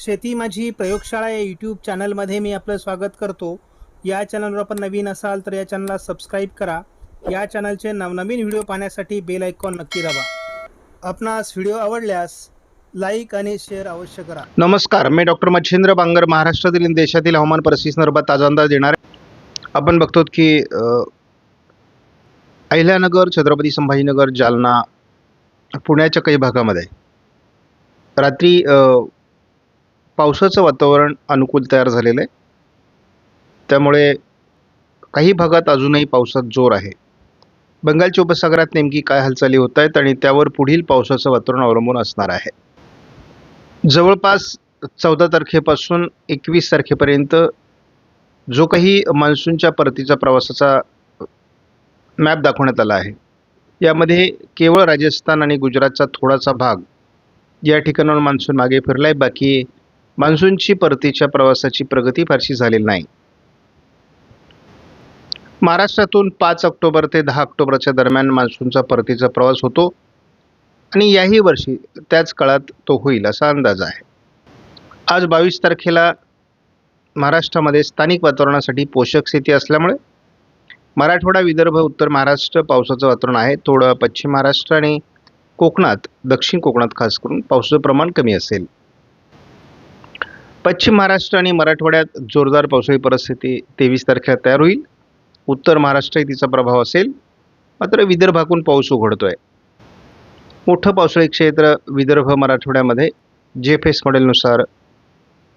शेती माझी प्रयोगशाळा या यूट्यूब चॅनलमध्ये मी आपलं स्वागत करतो. या चॅनलवर आपण नवीन असाल तर या चॅनलला सबस्क्राईब करा. या चॅनलचे नवनवीन व्हिडिओ पाहण्यासाठी बेल आयकॉन नक्की दाबा. आपणास व्हिडिओ आवडल्यास लाईक आणि शेअर अवश्य करा. नमस्कार मी डॉक्टर मच्छिंद्र बांगर महाराष्ट्रातील आणि देशातील हवामान परिस्थितीसंदर्भात ताजा अंदाज देणार. आहे. आपण बघतो की अहिल्यानगर छत्रपती संभाजीनगर जालना पुण्याच्या काही भागामध्ये. रात्री पावसाचं वातावरण अनुकूल तयार झालेलं आहे. त्यामुळे काही भागात अजूनही पावसात जोर आहे. बंगालच्या उपसागरात नेमकी काय हालचाली होत आहेत आणि त्यावर पुढील पावसाचं वातावरण अवलंबून असणार आहे. जवळपास चौदा तारखेपासून एकवीस तारखेपर्यंत जो काही मान्सूनच्या परतीचा प्रवासाचा मॅप दाखवण्यात आला आहे. यामध्ये केवळ राजस्थान आणि गुजरातचा थोडासा भाग या ठिकाणावर मान्सून मागे फिरला आहे बाकी मान्सूनची परतीच्या प्रवासाची प्रगती फारशी झालेली नाही. महाराष्ट्रातून पाच ऑक्टोबर ते दहा ऑक्टोबरच्या दरम्यान मान्सूनचा परतीचा प्रवास होतो आणि याही वर्षी त्याच काळात तो होईल असा अंदाज आहे. आज बावीस तारखेला महाराष्ट्रामध्ये स्थानिक वातावरणासाठी पोषक स्थिती असल्यामुळे मराठवाडा विदर्भ उत्तर महाराष्ट्र पावसाचं वातावरण आहे. थोडं पश्चिम महाराष्ट्र आणि कोकणात दक्षिण कोकणात खास करून पावसाचं प्रमाण कमी असेल. पश्चिम महाराष्ट्र आणि मराठवाड्यात जोरदार पावसाळी परिस्थिती तेवीस तारखेला तयार होईल. उत्तर महाराष्ट्रही तिचा प्रभाव असेल. मात्र विदर्भाकून पाऊस उघडतो आहे मोठं पावसाळी क्षेत्र विदर्भ मराठवाड्यामध्ये. जे एफ एस मॉडेलनुसार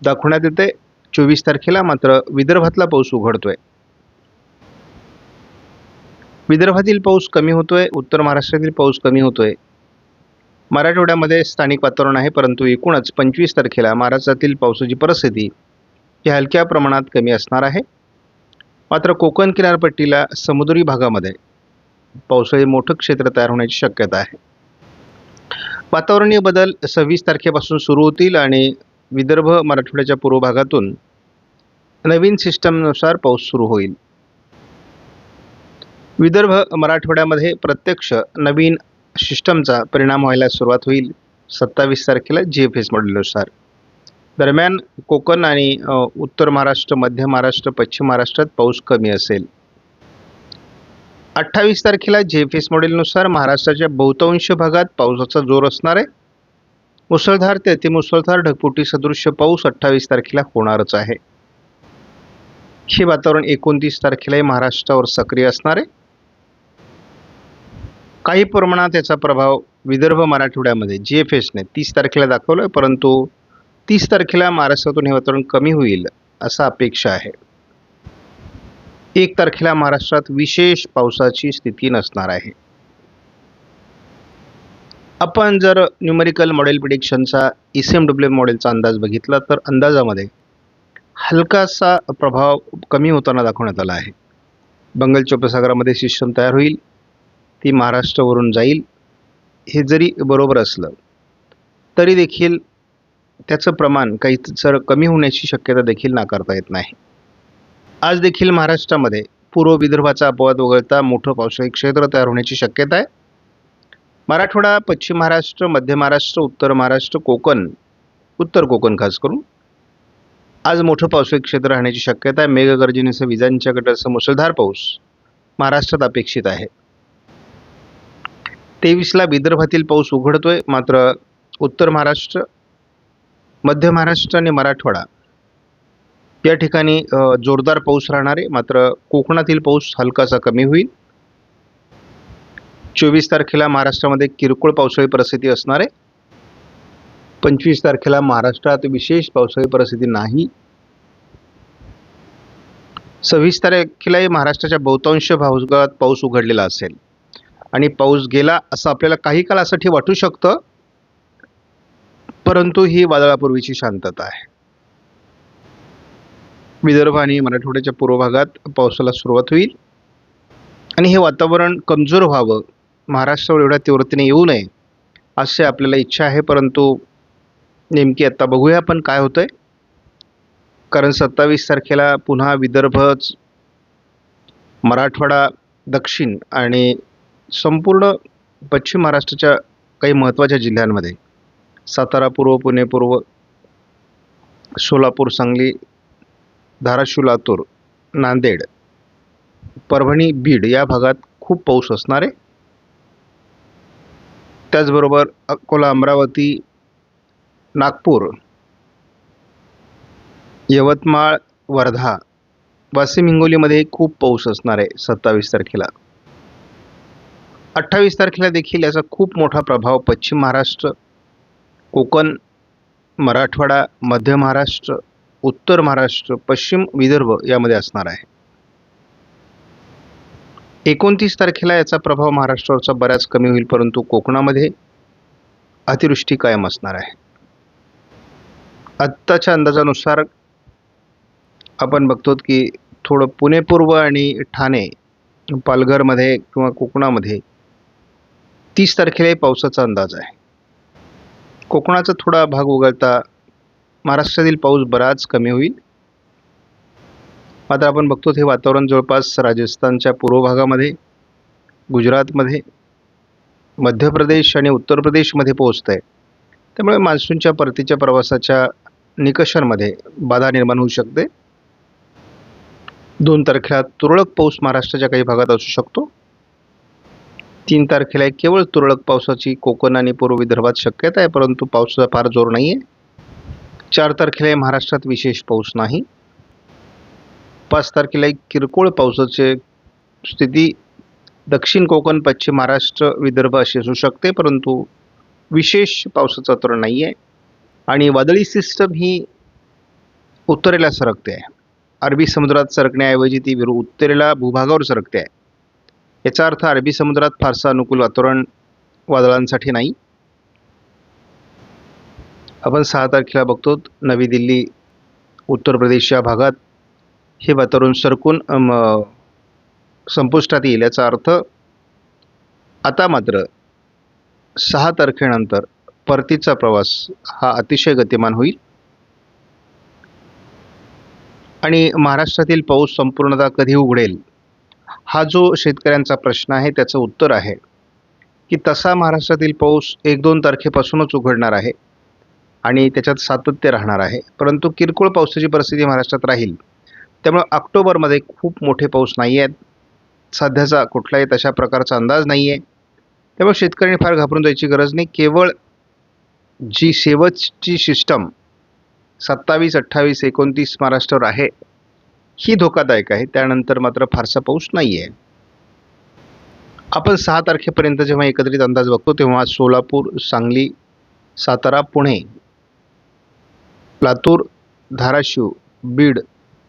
दाखवण्यात येते. चोवीस तारखेला मात्र विदर्भातला पाऊस उघडतो आहे विदर्भातील पाऊस कमी होतोय. उत्तर महाराष्ट्रातील पाऊस कमी होतोय. मराठवाड्यामध्ये स्थानिक वातावरण आहे परंतु एकूणच पंचवीस तारखेला महाराष्ट्रातील पावसाची परिस्थिती ही हलक्या प्रमाणात कमी असणार आहे. मात्र कोकण किनारपट्टीला समुद्री भागामध्ये पावसाळी मोठं क्षेत्र तयार होण्याची शक्यता आहे. वातावरणीय बदल सव्वीस तारखेपासून सुरू होतील आणि विदर्भ मराठवाड्याच्या पूर्व भागातून नवीन सिस्टमनुसार पाऊस सुरू होईल. विदर्भ मराठवाड्यामध्ये प्रत्यक्ष नवीन सिस्टमचा परिणाम व्हायला सुरुवात होईल सत्तावीस तारखेला जी एफ एस मॉडेलनुसार दरम्यान कोकण आणि उत्तर महाराष्ट्र मध्य महाराष्ट्र पश्चिम महाराष्ट्रात पाऊस कमी असेल. अठ्ठावीस तारखेला जे एफ एस मॉडेलनुसार महाराष्ट्राच्या बहुतांश भागात पावसाचा जोर असणार आहे. मुसळधार ते अतिमुसळधार ढगफुटी सदृश्य पाऊस अठ्ठावीस तारखेला होणारच आहे. हे वातावरण एकोणतीस तारखेलाही महाराष्ट्रावर सक्रिय असणार आहे. काही प्रमाणात याचा प्रभाव विदर्भ मराठवाड्यामध्ये जी एफ एसने तीस तारखेला दाखवलं आहे परंतु तीस तारखेला महाराष्ट्रातून हे वातावरण कमी होईल असा अपेक्षा आहे. एक तारखेला महाराष्ट्रात विशेष पावसाची स्थिती नसणार आहे. आपण जर न्यूमेरिकल मॉडेल प्रिडिक्शनचा ई सी एम डब्ल्यू मॉडेलचा अंदाज बघितला तर अंदाजामध्ये हलकासा प्रभाव कमी होताना दाखवण्यात आला आहे. बंगालच्या उपसागरामध्ये सिस्टम तयार होईल. ती महाराष्ट्रावरून जाईल हे जरी बरोबर असलं तरी देखील त्याचं प्रमाण काही सर कमी होण्याची शक्यता देखील नाकारता येत नाही. आज देखील महाराष्ट्रामध्ये पूर्व विदर्भाचा अपवाद वगळता मोठं पावसाळी क्षेत्र तयार होण्याची शक्यता आहे. मराठवाडा पश्चिम महाराष्ट्र मध्य महाराष्ट्र उत्तर महाराष्ट्र कोकण उत्तर कोकण खास करून आज मोठं पावसाळी क्षेत्र राहण्याची शक्यता आहे. मेघगर्जनेसह विजांच्या गटासह मुसळधार पाऊस महाराष्ट्रात अपेक्षित आहे. तेवीसला विदर्भातील पाऊस उघडतोय मात्र उत्तर महाराष्ट्र मध्य महाराष्ट्र आणि मराठवाडा या ठिकाणी जोरदार पाऊस राहणार आहे. मात्र कोकणातील पाऊस हलकासा कमी होईल. चोवीस तारखेला महाराष्ट्रामध्ये किरकोळ पावसाळी परिस्थिती असणार आहे. पंचवीस तारखेला महाराष्ट्रात विशेष पावसाळी परिस्थिती नाही. सव्वीस तारखेलाही महाराष्ट्राच्या बहुतांश भागात पाऊस उघडलेला असेल. आणि पाऊस गेला असं आपल्याला काही काळासाठी वाटू शकतं. परंतु ही वादळापूर्वीची शांतता आहे. विदर्भ आणि मराठवाड्याच्या पूर्व भागात पावसाला सुरुवात होईल. आणि हे वातावरण कमजोर व्हावं महाराष्ट्रावर एवढ्या तीव्रतेने येऊ नये असे आपल्याला इच्छा आहे. परंतु नेमकी आत्ता बघूया आपण काय होतं आहे कारण सत्तावीस तारखेला पुन्हा विदर्भच मराठवाडा दक्षिण आणि संपूर्ण पश्चिम महाराष्ट्राच्या काही महत्त्वाच्या जिल्ह्यांमध्ये सातारा पूर्व पुणे पूर्व सोलापूर सांगली धाराशिव लातूर नांदेड परभणी बीड या भागात खूप पाऊस असणार. आहे त्याचबरोबर अकोला अमरावती नागपूर यवतमाळ वर्धा वाशिम हिंगोलीमध्ये खूप पाऊस असणार आहे सत्तावीस तारखेला. अठ्ठावीस तारखेला देखील याचा खूप मोठा प्रभाव पश्चिम महाराष्ट्र कोकण मराठवाडा मध्य महाराष्ट्र उत्तर महाराष्ट्र पश्चिम विदर्भ यामध्ये असणार आहे. एकोणतीस तारखेला याचा प्रभाव महाराष्ट्रावरचा बराच कमी होईल परंतु कोकणामध्ये अतिवृष्टी कायम असणार आहे. आत्ताच्या अंदाजानुसार आपण बघतो की थोडं पुणे पूर्व आणि ठाणे पालघरमध्ये किंवा कोकणामध्ये तीस तारखेलाही पावसाचा अंदाज आहे. कोकणाचा थोडा भाग वगळता महाराष्ट्रातील पाऊस बराच कमी होईल. मात्र आपण बघतो हे वातावरण जवळपास राजस्थानच्या पूर्व भागामध्ये गुजरातमध्ये मध्य प्रदेश आणि उत्तर प्रदेशमध्ये पोहोचत आहे त्यामुळे मान्सूनच्या परतीच्या प्रवासाच्या निकषांमध्ये बाधा निर्माण होऊ शकते. दोन तारखेला तुरळक पाऊस महाराष्ट्राच्या काही भागात असू शकतो. तीन तारखेला केवळ तुरळक पावसाची कोकण आणि पूर्व विदर्भात शक्यता आहे परंतु पावसाचा फार जोर नाही आहे चार तारखेला महाराष्ट्रात विशेष पाऊस नाही. पाच तारखेला एक किरकोळ पावसाचे स्थिती. दक्षिण कोकण पश्चिम महाराष्ट्र विदर्भ अशी असू शकते परंतु विशेष पावसाचा तर नाही आहे आणि वादळी सिस्टम ही उत्तरेला सरकते आहे. अरबी समुद्रात सरकण्याऐवजी ती विरु उत्तरेला भूभागावर सरकते आहे. याचा अर्थ अरबी समुद्रात फारसं अनुकूल वातावरण वादळांसाठी नाही. आपण सहा तारखेला बघतो नवी दिल्ली उत्तर प्रदेश या भागात हे वातावरण सरकून संपुष्टात येईल. याचा अर्थ आता मात्र सहा तारखेनंतर परतीचा प्रवास हा अतिशय गतिमान होईल. आणि महाराष्ट्रातील पाऊस संपूर्णतः कधी उघडेल? हा जो शेतकऱ्यांचा प्रश्न आहे त्याचं उत्तर आहे की तसा महाराष्ट्रातील पाऊस एक दोन तारखेपासूनच उघडणार आहे आणि त्याच्यात सातत्य राहणार आहे. परंतु किरकोळ पावसाची परिस्थिती महाराष्ट्रात राहील त्यामुळे ऑक्टोबरमध्ये खूप मोठे पाऊस नाही आहेत. सध्याचा कुठलाही तशा प्रकारचा अंदाज नाही आहे. त्यामुळे शेतकऱ्यांनी फार घाबरून जायची गरज नाही. केवळ जी शेवटची सिस्टम सत्तावीस अठ्ठावीस एकोणतीस महाराष्ट्रावर आहे ही धोकादायक आहे. त्यानंतर मात्र फारसा पाऊस नाही आहे आपण सहा तारखेपर्यंत जेव्हा एकत्रित अंदाज बघतो तेव्हा सोलापूर सांगली सातारा पुणे लातूर धाराशिव बीड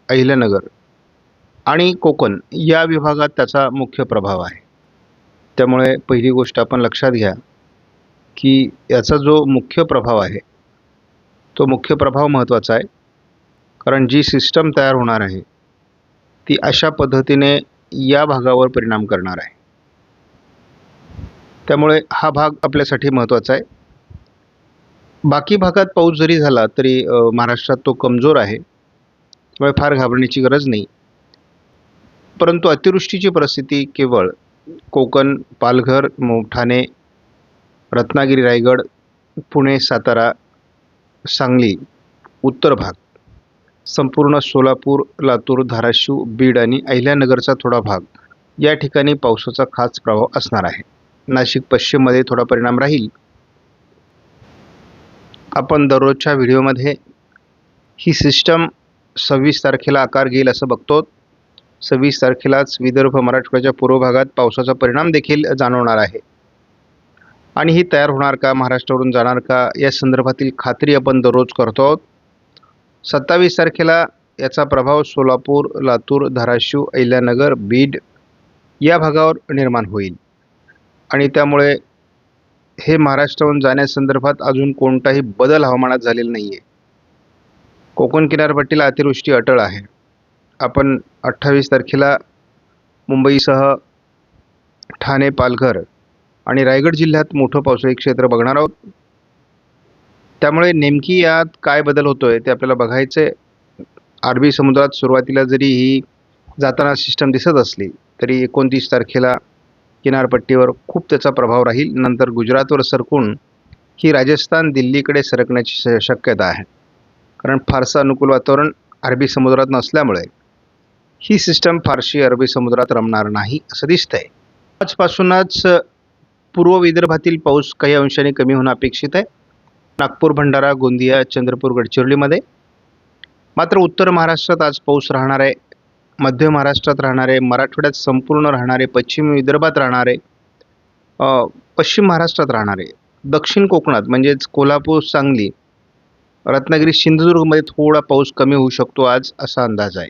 अहिल्यानगर आणि कोकण या विभागात त्याचा मुख्य प्रभाव आहे. त्यामुळे पहिली गोष्ट आपण लक्षात घ्या की याचा जो मुख्य प्रभाव आहे तो मुख्य प्रभाव महत्त्वाचा आहे. कारण जी सिस्टम तयार होणार आहे ती अशा पद्धतीने या भागावर परिणाम करणार आहे. त्यामुळे हा भाग आपल्यासाठी महत्त्वाचा आहे. बाकी भागात पाऊस जरी झाला तरी महाराष्ट्रात तो कमजोर आहे. त्यामुळे फार घाबरण्याची गरज नाही. परंतु अतिवृष्टीची परिस्थिती केवळ कोकण पालघर मो- ठाणे रत्नागिरी रायगड पुणे सातारा सांगली उत्तर भाग संपूर्ण सोलापूर लातूर धाराशिव बीड आणि अहिल्यानगरचा थोडा भाग. या ठिकाणी पावसाचा खास प्रभाव असणार आहे. नाशिक पश्चिममध्ये थोडा परिणाम राहील. आपण दररोजच्या व्हिडिओमध्ये ही सिस्टम सव्वीस तारखेला आकार घेईल असं बघतो. सव्वीस तारखेलाच विदर्भ मराठवाड्याच्या पूर्व भागात पावसाचा परिणाम देखील जाणवणार आहे. आणि ही तयार होणार का महाराष्ट्रावरून जाणार का या संदर्भातील खात्री आपण दररोज करतो आहोत. सत्तावीस तारखेला याचा प्रभाव सोलापूर लातूर धाराशिव अहिल्यानगर बीड या भागावर निर्माण होईल. आणि त्यामुळे हे महाराष्ट्राहून जाण्यासंदर्भात अजून कोणताही बदल हवामानात झालेला नाही आहे कोकण किनारपट्टीला अतिवृष्टी अटळ आहे. आपण अठ्ठावीस तारखेला मुंबईसह ठाणे पालघर आणि रायगड जिल्ह्यात मोठं पावसाळी क्षेत्र बघणार आहोत. त्यामुळे नेमकी यात काय बदल होतो आहे ते आपल्याला बघायचं. आहे अरबी समुद्रात सुरुवातीला जरी ही जाताना सिस्टम दिसत असली तरी एकोणतीस तारखेला किनारपट्टीवर खूप त्याचा प्रभाव राहील. नंतर गुजरातवर सरकून ही राजस्थान दिल्लीकडे सरकण्याची श- शक्यता आहे. कारण फारसं अनुकूल वातावरण अरबी समुद्रात नसल्यामुळे ही सिस्टम फारशी अरबी समुद्रात रमणार नाही असं दिसतंय. आजपासूनच पूर्व विदर्भातील पाऊस काही अंशाने कमी होणं अपेक्षित आहे. नागपूर भंडारा गोंदिया चंद्रपूर गडचिरोलीमध्ये. मात्र उत्तर महाराष्ट्रात आज पाऊस राहणार आहे. मध्य महाराष्ट्रात राहणारे मराठवाड्यात संपूर्ण राहणारे पश्चिम विदर्भात राहणारे पश्चिम महाराष्ट्रात राहणारे दक्षिण कोकणात म्हणजेच कोल्हापूर सांगली रत्नागिरी सिंधुदुर्गमध्ये थोडा पाऊस कमी होऊ शकतो आज असा अंदाज आहे.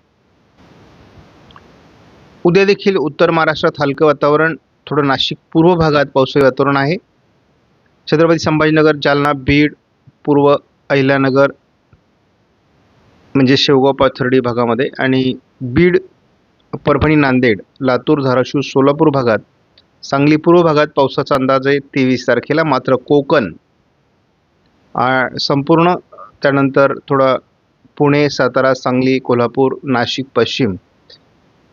उद्या देखील उत्तर महाराष्ट्रात हलकं वातावरण थोडं नाशिक पूर्व भागात पावसाळी वातावरण आहे. छत्रपती संभाजीनगर जालना बीड पूर्व अहिल्यानगर म्हणजे शेवगाव पाथर्डी भागामध्ये आणि बीड परभणी नांदेड लातूर धाराशिव सोलापूर भागात सांगली पूर्व भागात पावसाचा अंदाज आहे तेवीस तारखेला मात्र कोकण संपूर्ण त्यानंतर थोडा पुणे सातारा सांगली कोल्हापूर नाशिक पश्चिम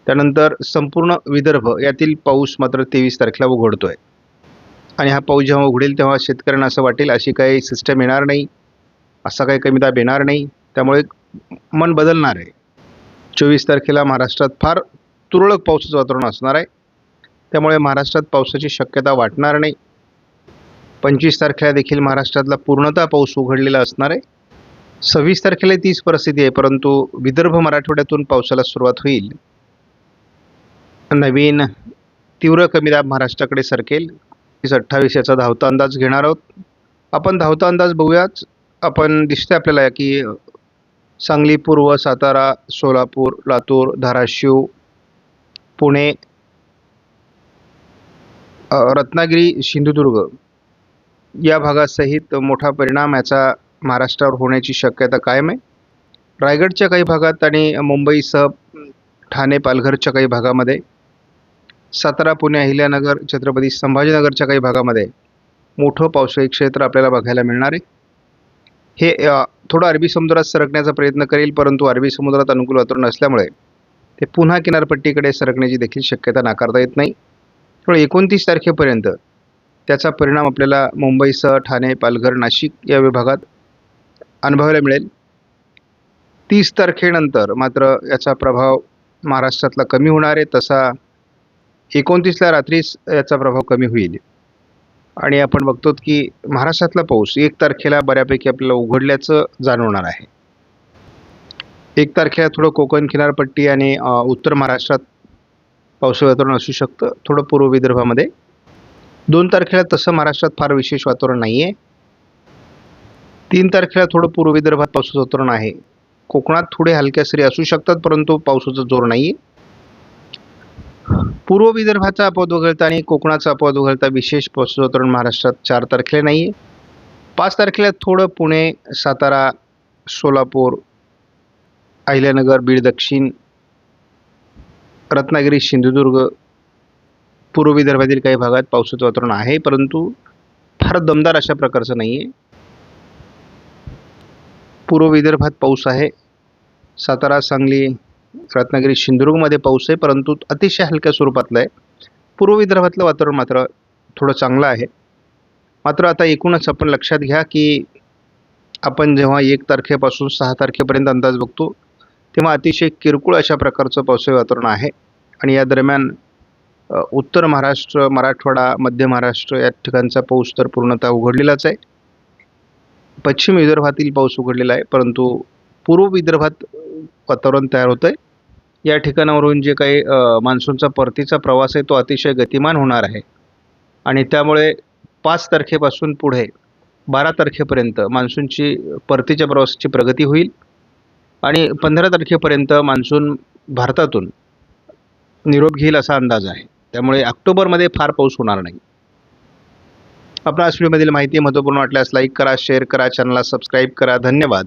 त्यानंतर संपूर्ण विदर्भ यातील पाऊस मात्र तेवीस तारखेला उघडतो आहे आणि हा पाऊस जेव्हा उघडेल तेव्हा शेतकऱ्यांना असं वाटेल अशी काही सिस्टम येणार नाही असा काही कमी दाब येणार नाही त्यामुळे मन बदलणार आहे. चोवीस तारखेला महाराष्ट्रात फार तुरळक पावसाचं वातावरण असणार आहे. त्यामुळे महाराष्ट्रात पावसाची शक्यता वाटणार नाही. पंचवीस तारखेला देखील महाराष्ट्रातला पूर्णतः पाऊस उघडलेला असणार आहे. सव्वीस तारखेला तीच परिस्थिती आहे परंतु विदर्भ मराठवाड्यातून पावसाला सुरुवात होईल. नवीन तीव्र कमी दाब महाराष्ट्राकडे सरकेल. अठ्ठावीस याचा धावता अंदाज घेणार आहोत. आपण धावता अंदाज बघूयाच आपण दिसतंय आपल्याला की सांगली पूर्व सातारा सोलापूर लातूर धाराशिव पुणे रत्नागिरी सिंधुदुर्ग या भागासहित मोठा परिणाम याचा महाराष्ट्रावर होण्याची शक्यता कायम आहे. रायगडच्या काही भागात आणि मुंबईसह ठाणे पालघरच्या काही भागामध्ये सातारा पुणे अहिल्यानगर छत्रपती संभाजीनगरच्या काही भागामध्ये मोठं पावसाळी क्षेत्र आपल्याला बघायला मिळणार आहे. हे थोडं अरबी समुद्रात सरकण्याचा प्रयत्न करेल परंतु अरबी समुद्रात अनुकूल वातावरण असल्यामुळे ते पुन्हा किनारपट्टीकडे सरकण्याची देखील शक्यता नाकारता येत नाही. त्यामुळे एकोणतीस तारखेपर्यंत त्याचा परिणाम आपल्याला मुंबईसह ठाणे पालघर नाशिक या विभागात अनुभवायला मिळेल. तीस तारखेनंतर मात्र याचा प्रभाव महाराष्ट्रातला कमी होणार आहे. तसा एकोणतीसला रात्रीच याचा प्रभाव कमी होईल. आणि आपण बघतो की महाराष्ट्रातला पाऊस एक तारखेला बऱ्यापैकी आपल्याला उघडल्याचं जाणवणार आहे. एक तारखेला थोडं कोकण किनारपट्टी आणि उत्तर महाराष्ट्रात पावसाळी वातावरण असू शकतं. थोडं पूर्व विदर्भामध्ये. दोन तारखेला तसं महाराष्ट्रात फार विशेष वातावरण नाही आहे तीन तारखेला थोडं पूर्व विदर्भात पावसाचं वातावरण आहे. कोकणात थोडे हलक्या सरी असू शकतात परंतु पावसाचा जोर नाही आहे पूर्व विदर्भाचा अपवाद वगळता आणि कोकणाचा अपवाद वगळता विशेष पावसाचं महाराष्ट्रात चार तारखेला नाही आहे पाच तारखेला थोडं पुणे सातारा सोलापूर अहिल्यानगर बीड दक्षिण रत्नागिरी सिंधुदुर्ग पूर्व विदर्भातील काही भागात पावसाचं वातावरण आहे परंतु फार दमदार अशा प्रकारचं नाही आहे पूर्व विदर्भात पाऊस आहे. सातारा सांगली रत्नागिरी सिंधुदुर्गमध्ये पाऊस आहे परंतु अतिशय हलक्या स्वरूपातलं आहे. पूर्व विदर्भातलं वातावरण मात्र थोडं चांगलं आहे. मात्र आता एकूणच आपण लक्षात घ्या की आपण जेव्हा एक तारखेपासून सहा तारखेपर्यंत अंदाज बघतो तेव्हा अतिशय किरकोळ अशा प्रकारचं पावसाळी वातावरण आहे. आणि या दरम्यान उत्तर महाराष्ट्र मराठवाडा मध्य महाराष्ट्र या ठिकाणचा पाऊस तर पूर्णतः उघडलेलाच आहे. पश्चिम विदर्भातील पाऊस उघडलेला आहे परंतु पूर्व विदर्भात वातावरण तयार होतं आहे या ठिकाणावरून जे काही मान्सूनचा परतीचा प्रवास आहे तो अतिशय गतिमान होणार आहे. आणि त्यामुळे पाच तारखेपासून पुढे बारा तारखेपर्यंत मान्सूनची परतीच्या प्रवासाची प्रगती होईल. आणि पंधरा तारखेपर्यंत मान्सून भारतातून निरोप घेईल असा अंदाज आहे. त्यामुळे ऑक्टोबरमध्ये फार पाऊस होणार नाही. आपणास व्हिडिओमधील माहिती महत्त्वपूर्ण वाटल्यास लाईक करा शेअर करा चॅनलला सबस्क्राईब करा. धन्यवाद.